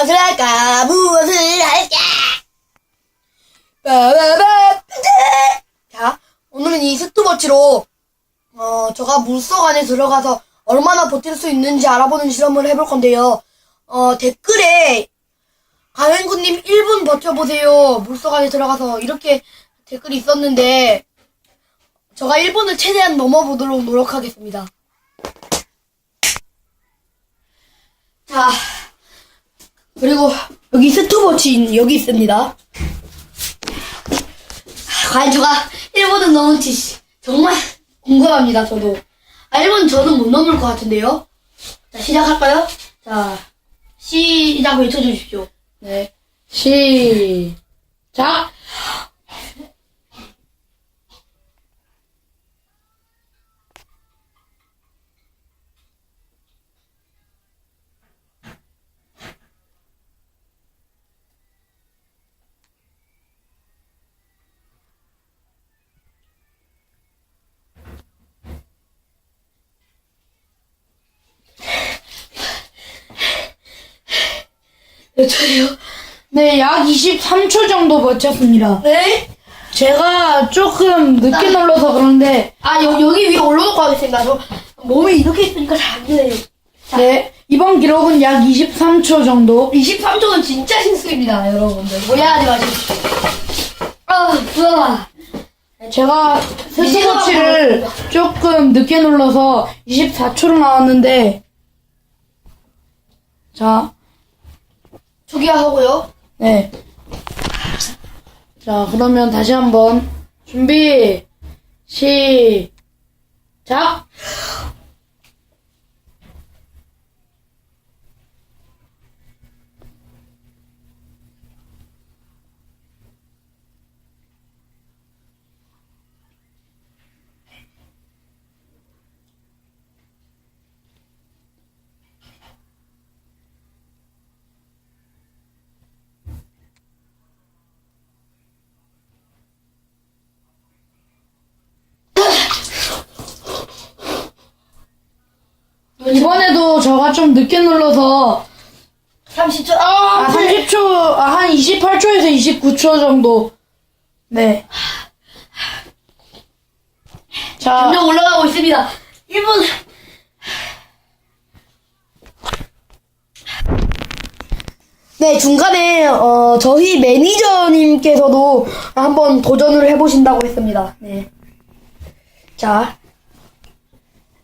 무엇을 할까? 무엇을 할까? 빠바바. 자, 오늘은 이 스투버치로 어, 제가 물속 안에 들어가서 얼마나 버틸 수 있는지 알아보는 실험을 해볼 건데요. 어, 댓글에 가행구님 1분 버텨보세요. 물속 안에 들어가서 이렇게 댓글이 있었는데 제가 1분을 최대한 넘어보도록 노력하겠습니다. 자, 그리고 여기 스투버치 여기 있습니다. 과연 제가 1분은 넘을지 정말 궁금합니다, 저도. 아, 1분 저는 못 넘을 것 같은데요. 자, 시작할까요? 자, 시작 외쳐주십시오. 네. 시작. 몇 초예요? 네, 약 23초 정도 버텼습니다. 네? 제가 조금 늦게 눌러서 그런데, 아, 여, 여기 위에 올려놓고 하겠습니다. 저 몸이 이렇게 있으니까 잘 안 되네요. 네, 이번 기록은 약 23초 정도. 23초는 진짜 신수입니다, 여러분들. 오해하지 마십시오. 아, 좋아. 제가 스스워치를 조금 늦게 눌러서 24초로 나왔는데, 자, 초기화 하고요. 네. 자, 그러면 다시 한번 준비, 시작! 이번에도 저가 좀 늦게 눌러서 30초, 아, 아, 30초, 아, 한 28초에서 29초 정도. 네. 자, 점점 올라가고 있습니다. 1분. 네, 중간에, 어, 저희 매니저님께서도 한번 도전을 해보신다고 했습니다. 네. 자.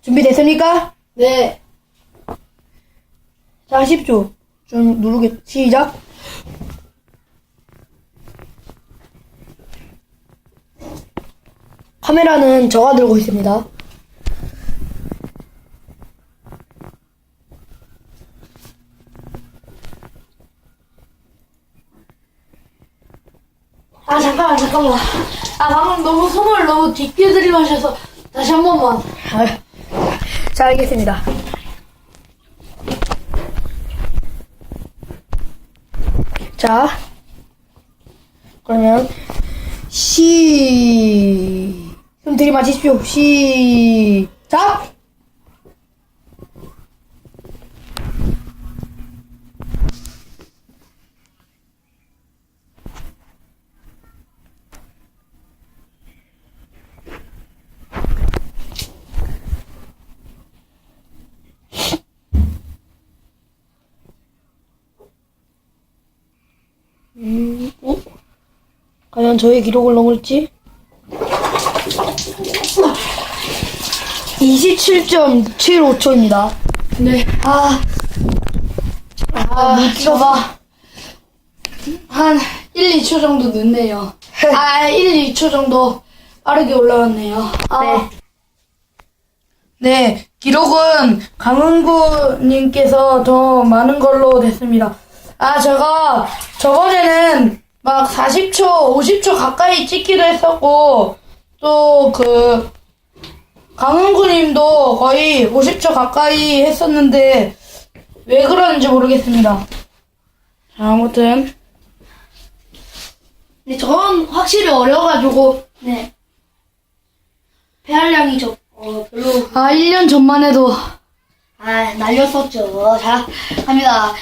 준비됐습니까? 네. 자, 10초. 좀 누르겠, 시작. 카메라는 저가 들고 있습니다. 아, 잠깐만, 잠깐만. 아, 방금 너무 손을 너무 깊게 들이마셔서 다시 한 번만. 아, 자, 알겠습니다. 자, 그러면 시, 좀 들이마시십시오. 시작. 음, 어? 과연 저의 기록을 넘을지? 27.75초입니다. 네. 아, 아, 저가 한 1, 2초 정도 늦네요. 아, 1, 2초 정도 빠르게 올라갔네요. 아. 네. 네, 기록은 강은구님께서 더 많은 걸로 됐습니다. 아, 제가 저번에는 막 40초, 50초 가까이 찍기도 했었고, 또 그, 강은구님도 거의 50초 가까이 했었는데, 왜 그러는지 모르겠습니다. 자, 아무튼, 근데 저는 확실히 어려가지고, 네. 배알량이 저, 어, 별로, 아, 1년 전만 해도, 아, 날렸었죠. 자, 갑니다.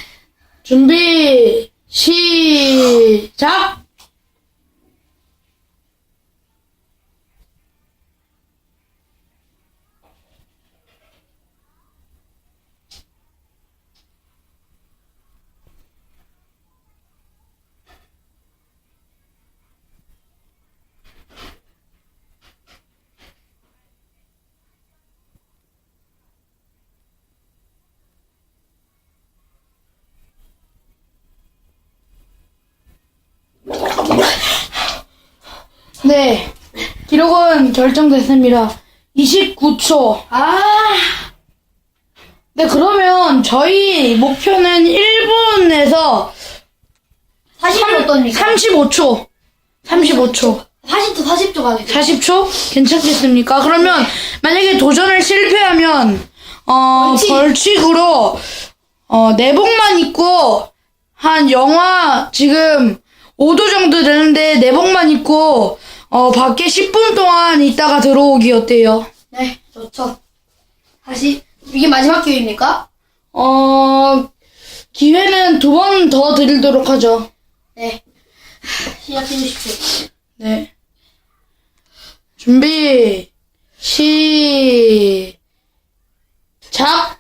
준비, 시작! 네. 기록은 결정됐습니다. 29초. 아, 네, 그러면 저희 목표는 1분에서 40초 어떻습니까? 35초. 35초. 40초, 40초 가겠습니다. 40초? 괜찮겠습니까? 그러면 만약에 도전을 실패하면 어 벌칙. 벌칙 으로 어 내복만 입고 한 영하 지금 5도 정도 되는데 내복만 입고 어 밖에 10분 동안 있다가 들어오기 어때요? 네, 좋죠. 다시, 이게 마지막 기회입니까? 어 기회는 두 번 더 드리도록 하죠. 네. 시작해 주십시오. 네. 준비, 시 작!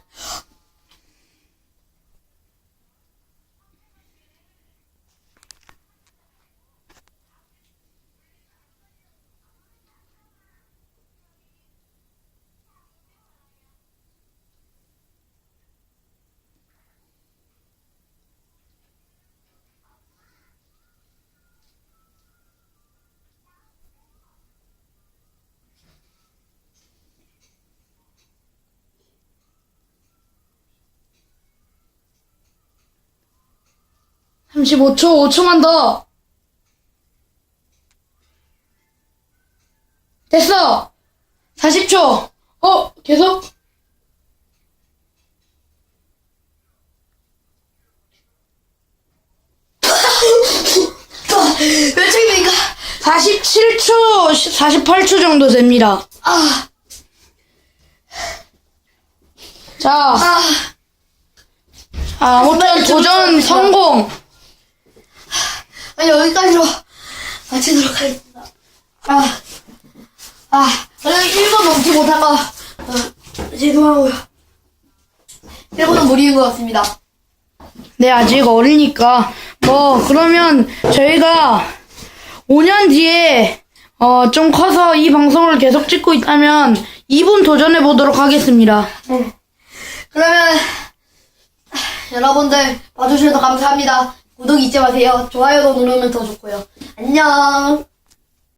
35초, 5초만 더! 됐어! 40초! 어, 계속? 몇 초입니까? 47초, 48초 정도 됩니다. 아, 자, 아, 아, 아무튼 도전 성공! 아니, 여기까지로 마치도록 하겠습니다. 아, 아, 그래도 1분 넘지 못한 거, 어, 죄송하고요. 1분은 무리인 것 같습니다. 네, 아직 어리니까. 뭐, 그러면 저희가 5년 뒤에, 어, 좀 커서 이 방송을 계속 찍고 있다면 2분 도전해 보도록 하겠습니다. 네. 그러면, 여러분들 봐주셔서 감사합니다. 구독 잊지 마세요. 좋아요도 누르면 더 좋고요. 안녕.